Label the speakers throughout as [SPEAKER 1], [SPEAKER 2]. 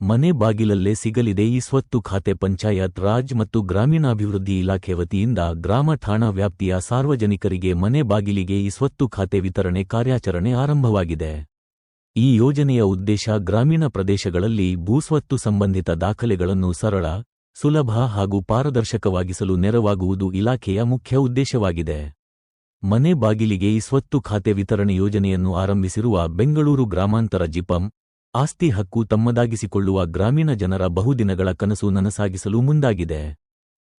[SPEAKER 1] ಮನೆ ಬಾಗಿಲಲ್ಲೇ ಸಿಗಲಿದೆ ಈ ಸ್ವತ್ತು ಖಾತೆ ಪಂಚಾಯತ್ ರಾಜ್ ಮತ್ತು ಗ್ರಾಮೀಣಾಭಿವೃದ್ಧಿ ಇಲಾಖೆ ವತಿಯಿಂದ ಗ್ರಾಮ ಠಾಣಾ ವ್ಯಾಪ್ತಿಯ ಸಾರ್ವಜನಿಕರಿಗೆ ಮನೆ ಬಾಗಿಲಿಗೆ ಈ ಸ್ವತ್ತು ಖಾತೆ ವಿತರಣೆ ಕಾರ್ಯಾಚರಣೆ ಆರಂಭವಾಗಿದೆ. ಈ ಯೋಜನೆಯ ಉದ್ದೇಶ ಗ್ರಾಮೀಣ ಪ್ರದೇಶಗಳಲ್ಲಿ ಭೂಸ್ವತ್ತು ಸಂಬಂಧಿತ ದಾಖಲೆಗಳನ್ನು ಸರಳ, ಸುಲಭ ಹಾಗೂ ಪಾರದರ್ಶಕವಾಗಿಸಲು ನೆರವಾಗುವುದು ಇಲಾಖೆಯ ಮುಖ್ಯ ಉದ್ದೇಶವಾಗಿದೆ. ಮನೆ ಬಾಗಿಲಿಗೆ ಈ ಸ್ವತ್ತು ಖಾತೆ ವಿತರಣೆ ಯೋಜನೆಯನ್ನು ಆರಂಭಿಸಿರುವ ಬೆಂಗಳೂರು ಗ್ರಾಮಾಂತರ ಜಿಪಂ ಆಸ್ತಿ ಹಕ್ಕು ತಮ್ಮದಾಗಿಸಿಕೊಳ್ಳುವ ಗ್ರಾಮೀಣ ಜನರ ಬಹುದಿನಗಳ ಕನಸು ನನಸಾಗಿಸಲು ಮುಂದಾಗಿದೆ.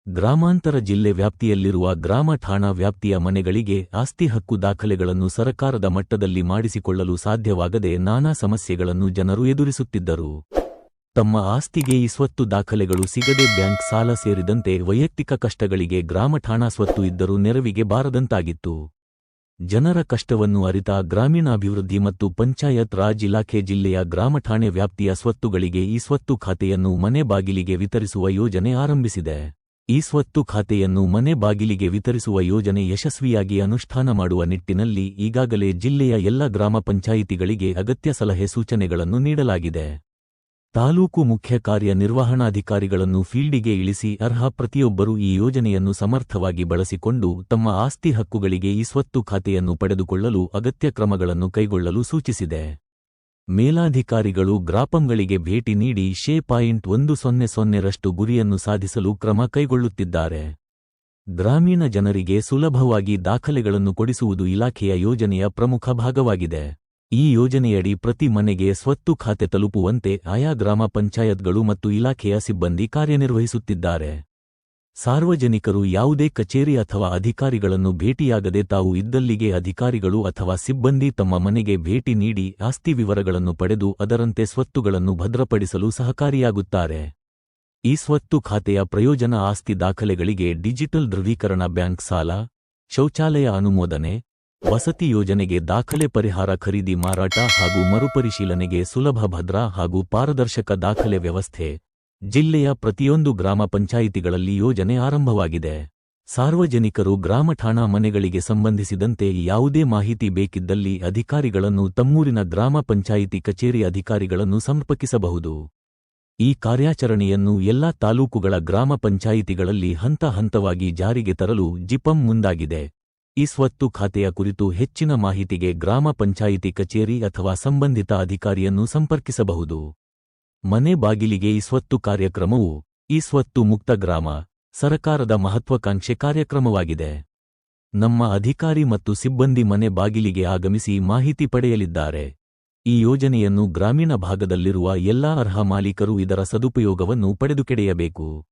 [SPEAKER 1] ಗ್ರಾಮಾಂತರ ಜಿಲ್ಲೆ ವ್ಯಾಪ್ತಿಯಲ್ಲಿರುವ ಗ್ರಾಮ ಠಾಣಾ ವ್ಯಾಪ್ತಿಯ ಮನೆಗಳಿಗೆ ಆಸ್ತಿ ಹಕ್ಕು ದಾಖಲೆಗಳನ್ನು ಸರಕಾರದ ಮಟ್ಟದಲ್ಲಿ ಮಾಡಿಸಿಕೊಳ್ಳಲು ಸಾಧ್ಯವಾಗದೆ ನಾನಾ ಸಮಸ್ಯೆಗಳನ್ನು ಜನರು ಎದುರಿಸುತ್ತಿದ್ದರು. ತಮ್ಮ ಆಸ್ತಿಗೆ ಈ ಸ್ವತ್ತು ದಾಖಲೆಗಳು ಸಿಗದೆ ಬ್ಯಾಂಕ್ ಸಾಲ ಸೇರಿದಂತೆ ವೈಯಕ್ತಿಕ ಕಷ್ಟಗಳಿಗೆ ಗ್ರಾಮ ಠಾಣಾ ಸ್ವತ್ತು ಇದ್ದರೂ ನೆರವಿಗೆ ಬಾರದಂತಾಗಿತ್ತು. ಜನರ ಕಷ್ಟವನ್ನು ಅರಿತ ಗ್ರಾಮೀಣಾಭಿವೃದ್ಧಿ ಮತ್ತು ಪಂಚಾಯತ್ ರಾಜ್ ಇಲಾಖೆ ಜಿಲ್ಲೆಯ ಗ್ರಾಮ ಠಾಣೆ ವ್ಯಾಪ್ತಿಯ ಸ್ವತ್ತುಗಳಿಗೆ ಈ ಸ್ವತ್ತು ಖಾತೆಯನ್ನು ಮನೆ ಬಾಗಿಲಿಗೆ ವಿತರಿಸುವ ಯೋಜನೆ ಆರಂಭಿಸಿದೆ. ಈ ಸ್ವತ್ತು ಖಾತೆಯನ್ನು ಮನೆ ಬಾಗಿಲಿಗೆ ವಿತರಿಸುವ ಯೋಜನೆ ಯಶಸ್ವಿಯಾಗಿ ಅನುಷ್ಠಾನ ಮಾಡುವ ನಿಟ್ಟಿನಲ್ಲಿ ಈಗಾಗಲೇ ಜಿಲ್ಲೆಯ ಎಲ್ಲ ಗ್ರಾಮ ಪಂಚಾಯಿತಿಗಳಿಗೆ ಅಗತ್ಯ ಸಲಹೆ ಸೂಚನೆಗಳನ್ನು ನೀಡಲಾಗಿದೆ. ತಾಲೂಕು ಮುಖ್ಯ ಕಾರ್ಯನಿರ್ವಹಣಾಧಿಕಾರಿಗಳನ್ನು ಫೀಲ್ಡಿಗೆ ಇಳಿಸಿ ಅರ್ಹ ಪ್ರತಿಯೊಬ್ಬರೂ ಈ ಯೋಜನೆಯನ್ನು ಸಮರ್ಥವಾಗಿ ಬಳಸಿಕೊಂಡು ತಮ್ಮ ಆಸ್ತಿ ಹಕ್ಕುಗಳಿಗೆ ಈ ಸ್ವತ್ತು ಖಾತೆಯನ್ನು ಪಡೆದುಕೊಳ್ಳಲು ಅಗತ್ಯ ಕ್ರಮಗಳನ್ನು ಕೈಗೊಳ್ಳಲು ಸೂಚಿಸಿದೆ. ಮೇಲಾಧಿಕಾರಿಗಳು ಗ್ರಾಪಂಗಳಿಗೆ ಭೇಟಿ ನೀಡಿ ಶೇ ಪಾಯಿಂಟ್ ಒಂದು ಸೊನ್ನೆ ಸೊನ್ನೆರಷ್ಟು ಗುರಿಯನ್ನು ಸಾಧಿಸಲು ಕ್ರಮ ಕೈಗೊಳ್ಳುತ್ತಿದ್ದಾರೆ. ಗ್ರಾಮೀಣ ಜನರಿಗೆ ಸುಲಭವಾಗಿ ದಾಖಲೆಗಳನ್ನು ಕೊಡಿಸುವುದು ಇಲಾಖೆಯ ಯೋಜನೆಯ ಪ್ರಮುಖ ಭಾಗವಾಗಿದೆ. ಈ ಯೋಜನೆಯಡಿ ಪ್ರತಿ ಮನೆಗೆ ಸ್ವತ್ತು ಖಾತೆ ತಲುಪುವಂತೆ ಆಯಾ ಗ್ರಾಮ ಪಂಚಾಯತ್ಗಳು ಮತ್ತು ಇಲಾಖೆಯ ಸಿಬ್ಬಂದಿ ಕಾರ್ಯನಿರ್ವಹಿಸುತ್ತಿದ್ದಾರೆ. ಸಾರ್ವಜನಿಕರು ಯಾವುದೇ ಕಚೇರಿ ಅಥವಾ ಅಧಿಕಾರಿಗಳನ್ನು ಭೇಟಿಯಾಗದೆ ತಾವು ಇದ್ದಲ್ಲಿಗೆ ಅಧಿಕಾರಿಗಳು ಅಥವಾ ಸಿಬ್ಬಂದಿ ತಮ್ಮ ಮನೆಗೆ ಭೇಟಿ ನೀಡಿ ಆಸ್ತಿ ವಿವರಗಳನ್ನು ಪಡೆದು ಅದರಂತೆ ಸ್ವತ್ತುಗಳನ್ನು ಭದ್ರಪಡಿಸಲು ಸಹಕಾರಿಯಾಗುತ್ತಾರೆ. ಈ ಸ್ವತ್ತು ಖಾತೆಯ ಪ್ರಯೋಜನ ಆಸ್ತಿ ದಾಖಲೆಗಳಿಗೆ ಡಿಜಿಟಲ್ ಧೃವೀಕರಣ ಬ್ಯಾಂಕ್ ಸಾಲ, ಶೌಚಾಲಯ ಅನುಮೋದನೆ ವಸತಿ ಯೋಜನೆಗೆ ದಾಖಲೆ ಪರಿಹಾರ ಖರೀದಿ ಮಾರಾಟ ಹಾಗೂ ಮರುಪರಿಶೀಲನೆಗೆ ಸುಲಭ ಭದ್ರ ಹಾಗೂ ಪಾರದರ್ಶಕ ದಾಖಲೆ ವ್ಯವಸ್ಥೆ. ಜಿಲ್ಲೆಯ ಪ್ರತಿಯೊಂದು ಗ್ರಾಮ ಪಂಚಾಯಿತಿಗಳಲ್ಲಿ ಯೋಜನೆ ಆರಂಭವಾಗಿದೆ. ಸಾರ್ವಜನಿಕರು ಗ್ರಾಮ ಠಾಣಾ ಮನೆಗಳಿಗೆ ಸಂಬಂಧಿಸಿದಂತೆ ಯಾವುದೇ ಮಾಹಿತಿ ಬೇಕಿದ್ದಲ್ಲಿ ಅಧಿಕಾರಿಗಳನ್ನು ತಮ್ಮೂರಿನ ಗ್ರಾಮ ಪಂಚಾಯಿತಿ ಕಚೇರಿ ಅಧಿಕಾರಿಗಳನ್ನು ಸಂಪರ್ಕಿಸಬಹುದು. ಈ ಕಾರ್ಯಾಚರಣೆಯನ್ನು ಎಲ್ಲಾ ತಾಲೂಕುಗಳ ಗ್ರಾಮ ಪಂಚಾಯಿತಿಗಳಲ್ಲಿ ಹಂತ ಹಂತವಾಗಿ ಜಾರಿಗೆ ತರಲು ಜಿಪಂ ಮುಂದಾಗಿದೆ. ಈ ಸ್ವತ್ತು ಖಾತೆಯ ಕುರಿತು ಹೆಚ್ಚಿನ ಮಾಹಿತಿಗೆ ಗ್ರಾಮ ಪಂಚಾಯಿತಿ ಕಚೇರಿ ಅಥವಾ ಸಂಬಂಧಿತ ಅಧಿಕಾರಿಯನ್ನು ಸಂಪರ್ಕಿಸಬಹುದು. ಮನೆ ಬಾಗಿಲಿಗೆ ಈ ಸ್ವತ್ತು ಕಾರ್ಯಕ್ರಮವು, ಈ ಸ್ವತ್ತು ಮುಕ್ತ ಗ್ರಾಮ, ಸರಕಾರದ ಮಹತ್ವಾಕಾಂಕ್ಷೆ ಕಾರ್ಯಕ್ರಮವಾಗಿದೆ. ನಮ್ಮ ಅಧಿಕಾರಿ ಮತ್ತು ಸಿಬ್ಬಂದಿ ಮನೆ ಬಾಗಿಲಿಗೆ ಆಗಮಿಸಿ ಮಾಹಿತಿ ಪಡೆಯಲಿದ್ದಾರೆ. ಈ ಯೋಜನೆಯನ್ನು ಗ್ರಾಮೀಣ ಭಾಗದಲ್ಲಿರುವ ಎಲ್ಲಾ ಅರ್ಹ ಮಾಲೀಕರು ಇದರ ಸದುಪಯೋಗವನ್ನು ಪಡೆದುಕೆಡೆಯಬೇಕು.